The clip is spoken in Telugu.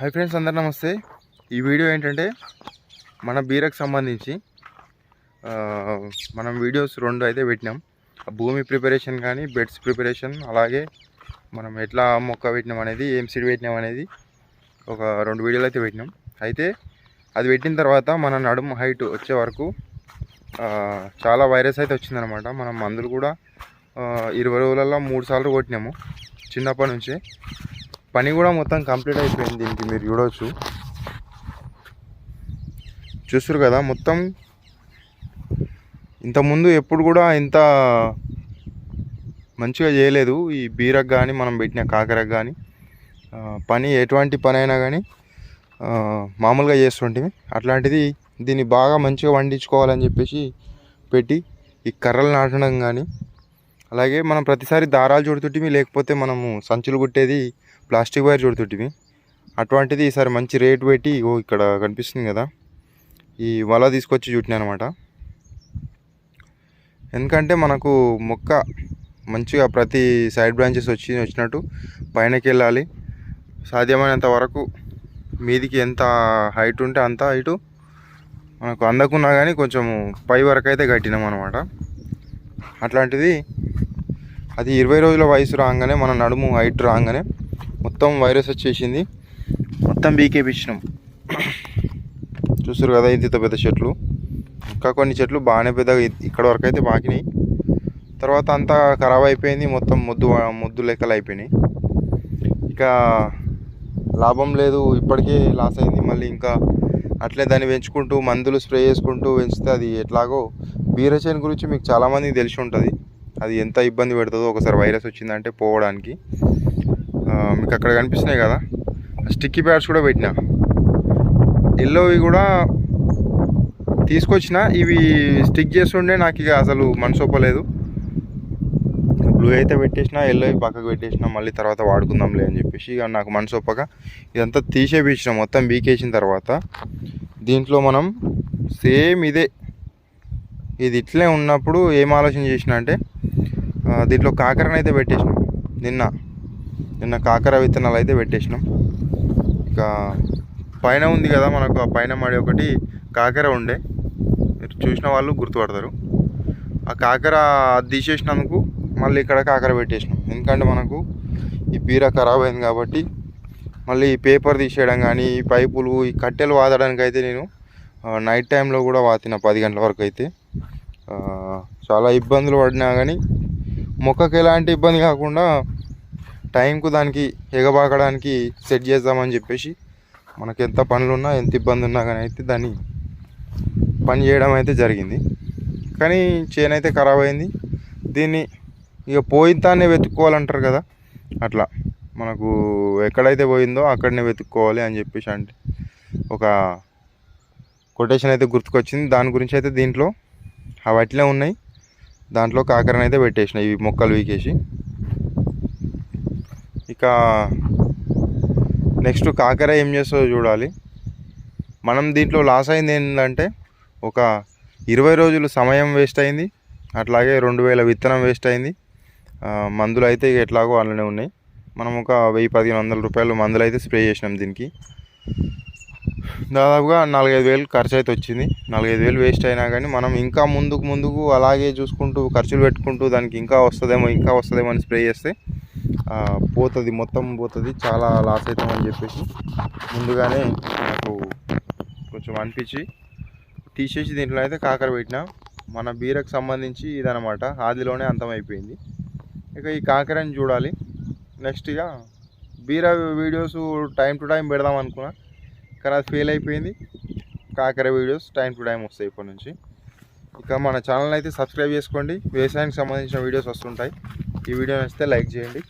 హాయ్ ఫ్రెండ్స్ అందరు నమస్తే. ఈ వీడియో ఏంటంటే మన బీరకు సంబంధించి మనం వీడియోస్ రెండు అయితే పెట్టినాం. ఆ భూమి ప్రిపరేషన్ కానీ బెడ్స్ ప్రిపరేషన్ అలాగే మనం ఎట్లా మొక్క పెట్టినాం అనేది ఏం సీడ్ పెట్టినాం అనేది ఒక రెండు వీడియోలు అయితే పెట్టినాం. అయితే అది పెట్టిన తర్వాత మన నడుము హైట్ వచ్చే వరకు చాలా వైరస్ అయితే వచ్చిందనమాట మనం మందులు కూడా ఇరవై రోజులలో మూడు సార్లు కొట్టినాము. చిన్నప్పటి నుంచే. పని కూడా మొత్తం కంప్లీట్ అయిపోయింది దీనికి మీరు చూడవచ్చు చూస్తారు కదా మొత్తం ఇంతకుముందు ఎప్పుడు కూడా ఇంత మంచిగా చేయలేదు. ఈ బీరకు కానీ మనం పెట్టిన కాకరకు కానీ పని ఎటువంటి పని అయినా కానీ మామూలుగా చేస్తుంటే అట్లాంటిది దీన్ని బాగా మంచిగా వండించుకోవాలని చెప్పేసి పెట్టి ఈ కర్రలు నాటడం కానీ అలాగే మనం ప్రతిసారి దారాలు చుడుతుంటివి లేకపోతే మనము సంచులు కుట్టేది ప్లాస్టిక్ వైర్ చూడుతుంటివి. అటువంటిది ఈసారి మంచి రేటు పెట్టి ఓ ఇక్కడ కనిపిస్తుంది కదా. ఈ వల తీసుకొచ్చి చుట్టినా అనమాట. ఎందుకంటే మనకు మొక్క మంచిగా ప్రతి సైడ్ బ్రాంచెస్ వచ్చి వచ్చినట్టు పైనకి వెళ్ళాలి. సాధ్యమైనంత వరకు మీదికి ఎంత హైట్ ఉంటే అంత హైటు మనకు అందకున్నా కానీ కొంచెం పై వరకు అయితే కట్టినాం అనమాట. అట్లాంటిది అది ఇరవై రోజుల వయసు రాగానే మన నడుము హైట్ రాగానే మొత్తం వైరస్ వచ్చేసింది. మొత్తం బీకేపించినాం చూస్తారు కదా ఇంత పెద్ద చెట్లు. ఇంకా కొన్ని చెట్లు బాగానే పెద్దగా ఇక్కడ వరకు అయితే బాకినాయి తర్వాత అంతా ఖరాబ్ అయిపోయింది. మొత్తం ముద్దు ముద్దు లెక్కలు అయిపోయినాయి. ఇక లాభం లేదు. ఇప్పటికే లాస్ అయింది. మళ్ళీ ఇంకా అట్లే దాన్ని పెంచుకుంటూ మందులు స్ప్రే చేసుకుంటూ పెంచితే అది ఎట్లాగో బీరచేను గురించి మీకు చాలామందికి తెలిసి ఉంటుంది. అది ఎంత ఇబ్బంది పెడుతుందో ఒకసారి వైరస్ వచ్చిందంటే పోవడానికి. మీకు అక్కడ కనిపిస్తున్నాయి కదా. స్టిక్కీ ప్యాడ్స్ కూడా పెట్టిన. ఎల్లోవి కూడా తీసుకొచ్చిన ఇవి స్టిక్ చేస్తుండే నాకు ఇక అసలు మనసు ఒప్పలేదు. బ్లూ అయితే పెట్టేసిన ఎల్లో పక్కకు పెట్టేసిన మళ్ళీ తర్వాత వాడుకుందాంలే అని చెప్పేసి ఇక నాకు మనసు ఒప్పక ఇదంతా తీసేపించిన మొత్తం బీకేసిన తర్వాత. దీంట్లో మనం సేమ్ ఇదే. ఇది ఇట్లే ఉన్నప్పుడు ఏం ఆలోచన చేసిన అంటే దీంట్లో కాకరనైతే పెట్టేసిన పెట్టేసినాం నిన్న. నిన్న కాకర విత్తనాలు అయితే పెట్టేసినాం. ఇక పైన ఉంది కదా మనకు ఆ పైన మడి ఒకటి కాకర ఉండే. మీరు చూసిన వాళ్ళు గుర్తుపడతారు. ఆ కాకర తీసేసినందుకు మళ్ళీ ఇక్కడ కాకర పెట్టేసినాం. ఎందుకంటే మనకు ఈ బీర ఖరాబ్ అయింది కాబట్టి మళ్ళీ ఈ పేపర్ తీసేయడం కానీ ఈ పైపులు ఈ కట్టెలు వాదడానికి అయితే నేను నైట్ టైంలో కూడా వాతిన పది గంటల వరకు అయితే. చాలా ఇబ్బందులు పడినా కానీ మొక్కకి ఎలాంటి ఇబ్బంది కాకుండా టైంకు దానికి ఎగబాకడానికి సెట్ చేద్దామని చెప్పేసి మనకి ఎంత పనులు ఉన్నా ఎంత ఇబ్బంది ఉన్నా కానీ అయితే దాన్ని పని చేయడం అయితే జరిగింది. కానీ చేను అయితే ఖరాబ్ అయింది. దీన్ని ఇక పోయితానే వెతుక్కోవాలంటారు కదా. అట్లా మనకు ఎక్కడైతే పోయిందో అక్కడనే వెతుక్కోవాలి అని చెప్పేసి అంటే ఒక కొటేషన్ అయితే గుర్తుకొచ్చింది. దాని గురించి అయితే దీంట్లో అవి అట్లే ఉన్నాయి. దాంట్లో కాకరని అయితే పెట్టేసినాయి ఇవి మొక్కలు వీకేసి. ఇక నెక్స్ట్ కాకర ఏం చేస్తుందో చూడాలి. మనం దీంట్లో లాస్ అయింది ఏంటంటే ఒక ఇరవై రోజులు సమయం వేస్ట్ అయింది. అట్లాగే రెండు వేల విత్తనం వేస్ట్ అయింది. మందులు అయితే ఇక ఎట్లాగో అలానే ఉన్నాయి. మనం ఒక వెయ్యి పదిహేను వందల రూపాయలు మందులు అయితే స్ప్రే చేసినాం దీనికి. దాదాపుగా నాలుగైదు వేలు ఖర్చు అయితే వచ్చింది. నాలుగైదు వేలు వేస్ట్ అయినా కానీ మనం ఇంకా ముందుకు ముందుకు అలాగే చూసుకుంటూ ఖర్చులు పెట్టుకుంటూ దానికి ఇంకా వస్తుందేమో ఇంకా వస్తుందేమో అని స్ప్రే చేస్తే పోతుంది మొత్తం పోతుంది చాలా లాస్ అవుతామని చెప్పేసి ముందుగానే నాకు కొంచెం అనిపించి తీసేసి దీంట్లో అయితే కాకర పెట్టిన. మన బీరకు సంబంధించి ఇదనమాట ఆదిలోనే అంతమైపోయింది ఇక ఈ కాకరని చూడాలి. నెక్స్ట్ ఇక బీర వీడియోస్ టైం టు టైం పెడదాం అనుకున్నా కానీ అది ఫెయిల్ అయిపోయింది. కాకర వీడియోస్ టైం టు టైం వస్తాయి ఇప్పటి నుంచి. ఇక మన ఛానల్ అయితే సబ్స్క్రైబ్ చేసుకోండి. వ్యవసాయానికి సంబంధించిన వీడియోస్ వస్తుంటాయి. ఈ వీడియో నచ్చితే లైక్ చేయండి.